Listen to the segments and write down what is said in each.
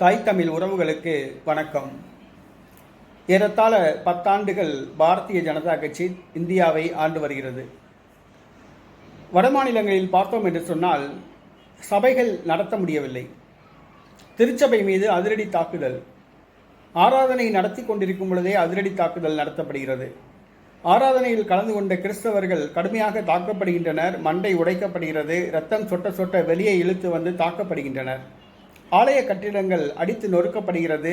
தாய் தமிழ் உறவுகளுக்கு வணக்கம். ஏறத்தாழ பத்தாண்டுகள் பாரதிய ஜனதா கட்சி இந்தியாவை ஆண்டு வருகிறது. வடமாநிலங்களில் பார்த்தோம் என்று சொன்னால் சபைகள் நடத்த முடியவில்லை. திருச்சபை மீது அதிரடி தாக்குதல். ஆராதனை நடத்தி கொண்டிருக்கும் பொழுதே அதிரடி தாக்குதல் நடத்தப்படுகிறது. ஆராதனையில் கலந்து கொண்ட கிறிஸ்தவர்கள் கடுமையாக தாக்கப்படுகின்றனர். மண்டை உடைக்கப்படுகிறது. ரத்தம் சொட்ட சொட்ட வெளியே இழுத்து வந்து தாக்கப்படுகின்றனர். ஆலய கட்டிடங்கள் அடித்து நொறுக்கப்படுகிறது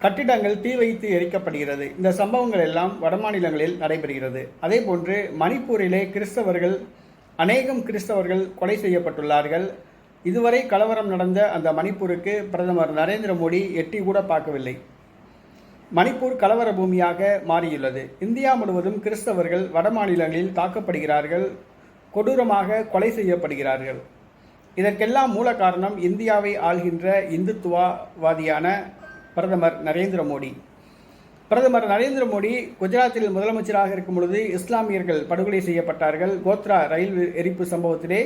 கட்டிடங்கள் தீ வைத்து எரிக்கப்படுகிறது. இந்த சம்பவங்கள் எல்லாம் வடமாநிலங்களில் நடைபெறுகிறது. அதே போன்று மணிப்பூரிலே கிறிஸ்தவர்கள் அநேகம் கிறிஸ்தவர்கள் கொலை செய்யப்பட்டுள்ளார்கள். இதுவரை கலவரம் நடந்த அந்த மணிப்பூருக்கு பிரதமர் நரேந்திர மோடி எட்டி கூட பார்க்கவில்லை. மணிப்பூர் கலவர பூமியாக மாறியுள்ளது. இந்தியா முழுவதும் கிறிஸ்தவர்கள் வடமாநிலங்களில் தாக்கப்படுகிறார்கள் கொடூரமாக கொலை செய்யப்படுகிறார்கள். இதற்கெல்லாம் மூல காரணம் இந்தியாவை ஆள்கின்ற இந்துத்துவவாதியான பிரதமர் நரேந்திர மோடி. பிரதமர் நரேந்திர மோடி குஜராத்தில் முதலமைச்சராக இருக்கும் பொழுது இஸ்லாமியர்கள் படுகொலை செய்யப்பட்டார்கள். கோத்ரா ரயில் எரிப்பு சம்பவத்திலே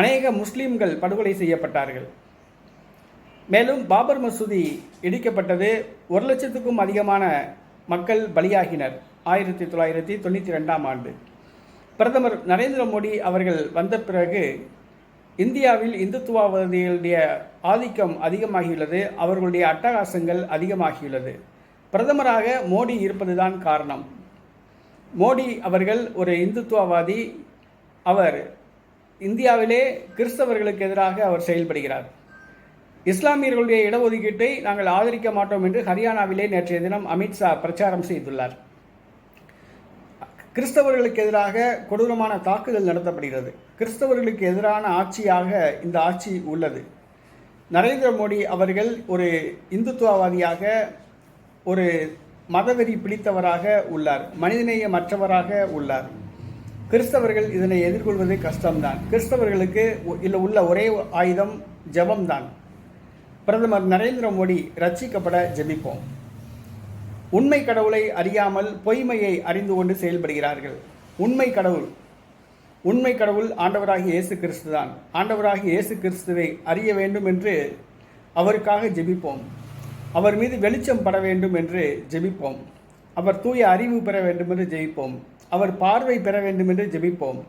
அநேக முஸ்லீம்கள் படுகொலை செய்யப்பட்டார்கள். மேலும் பாபர் மசூதி இடிக்கப்பட்டது ஒரு லட்சத்துக்கும் அதிகமான மக்கள் பலியாகினர் ஆயிரத்தி தொள்ளாயிரத்தி தொண்ணூற்றி ரெண்டாம் ஆண்டு. பிரதமர் நரேந்திர மோடி அவர்கள் வந்த பிறகு இந்தியாவில் இந்துத்துவவாதிகளுடைய ஆதிக்கம் அதிகமாகியுள்ளது அவர்களுடைய அட்டகாசங்கள் அதிகமாகியுள்ளது. பிரதமராக மோடி இருப்பதுதான் காரணம். மோடி அவர்கள் ஒரு இந்துத்துவவாதி. அவர் இந்தியாவிலே கிறிஸ்தவர்களுக்கு எதிராக அவர் செயல்படுகிறார். இஸ்லாமியர்களுடைய இடஒதுக்கீட்டை நாங்கள் ஆதரிக்க மாட்டோம் என்று ஹரியானாவிலே நேற்றைய தினம் அமித்ஷா பிரச்சாரம் செய்துள்ளார். கிறிஸ்தவர்களுக்கு எதிராக கொடூரமான தாக்குதல் நடத்தப்படுகிறது. கிறிஸ்தவர்களுக்கு எதிரான ஆட்சியாக இந்த ஆட்சி உள்ளது. நரேந்திர மோடி அவர்கள் ஒரு இந்துத்துவவாதியாக ஒரு மதவெறி பிடித்தவராக உள்ளார். மனிதநேயமற்றவராக உள்ளார். கிறிஸ்தவர்கள் இதனை எதிர்கொள்வது கஷ்டம்தான். கிறிஸ்தவர்களுக்கு இல்லை உள்ள ஒரே ஆயுதம் ஜபம்தான். பிரதமர் நரேந்திர மோடி ரட்சிக்கப்பட ஜெபிப்போம். உண்மை கடவுளை அறியாமல் பொய்மையை அறிந்து கொண்டு செயல்படுகிறார்கள். உண்மை கடவுள் உண்மை கடவுள் ஆண்டவராகி இயேசு கிறிஸ்து தான் ஆண்டவராகி இயேசு கிறிஸ்துவை அறிய வேண்டும் என்று அவருக்காக ஜெபிப்போம். அவர் மீது வெளிச்சம் பட வேண்டும் என்று ஜெபிப்போம். அவர் தூய அறிவு பெற வேண்டும் என்று ஜெபிப்போம். அவர் பார்வை பெற வேண்டும் என்று ஜெபிப்போம்.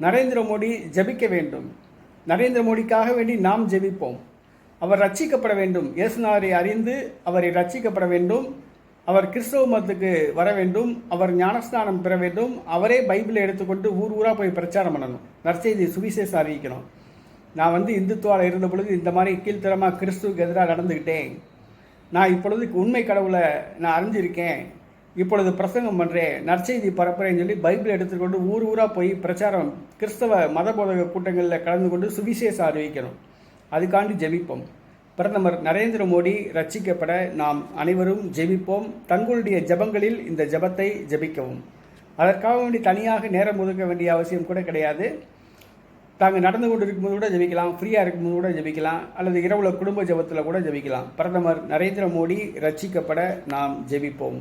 நரேந்திர மோடி ஜெபிக்க வேண்டும். நரேந்திர மோடிக்காக வேண்டி நாம் ஜெபிப்போம். அவர் ரட்சிக்கப்பட வேண்டும். இயேசுநாதரை அறிந்து அவரை ரட்சிக்கப்பட வேண்டும். அவர் கிறிஸ்தவ மதத்துக்கு வர வேண்டும் அவர் ஞானஸ்நானம் பெற வேண்டும் அவரே பைபிளை எடுத்துக்கொண்டு ஊர் ஊராக போய் பிரச்சாரம் பண்ணணும். நற்செய்தி சுவிசேஷம் அறிவிக்கணும். நான் வந்து இந்துத்துவாவில் இருந்த பொழுது இந்த மாதிரி கீழ்த்தரமாக கிறிஸ்துவுக்கு எதிராக நடந்துக்கிட்டேன் நான் இப்பொழுது உண்மை கடவுளை நான் அறிஞ்சிருக்கேன். இப்பொழுது பிரசங்கம் பண்ணுறேன் நற்செய்தி பரப்புறேன்னு சொல்லி பைபிள் எடுத்துக்கொண்டு ஊர் ஊராக போய் பிரச்சாரம் கிறிஸ்தவ மத போதக கூட்டங்களில் கலந்து கொண்டு சுவிசேஷம் அறிவிக்கணும். அதுக்காண்டி ஜெபிப்போம். பிரதமர் நரேந்திர மோடி ரட்சிக்கப்பட நாம் அனைவரும் ஜெபிப்போம். தங்களுடைய ஜபங்களில் இந்த ஜபத்தை ஜெபிக்கவும். அதற்காக வேண்டி தனியாக நேரம் ஒதுக்க வேண்டிய அவசியம் கூட கிடையாது. தாங்கள் நடந்து கொண்டு இருக்கும்போது கூட ஜபிக்கலாம். ஃப்ரீயாக இருக்கும்போது கூட ஜபிக்கலாம். அல்லது இரவுல குடும்ப ஜபத்தில் கூட ஜபிக்கலாம். பிரதமர் நரேந்திர மோடி ரட்சிக்கப்பட நாம் ஜெபிப்போம்.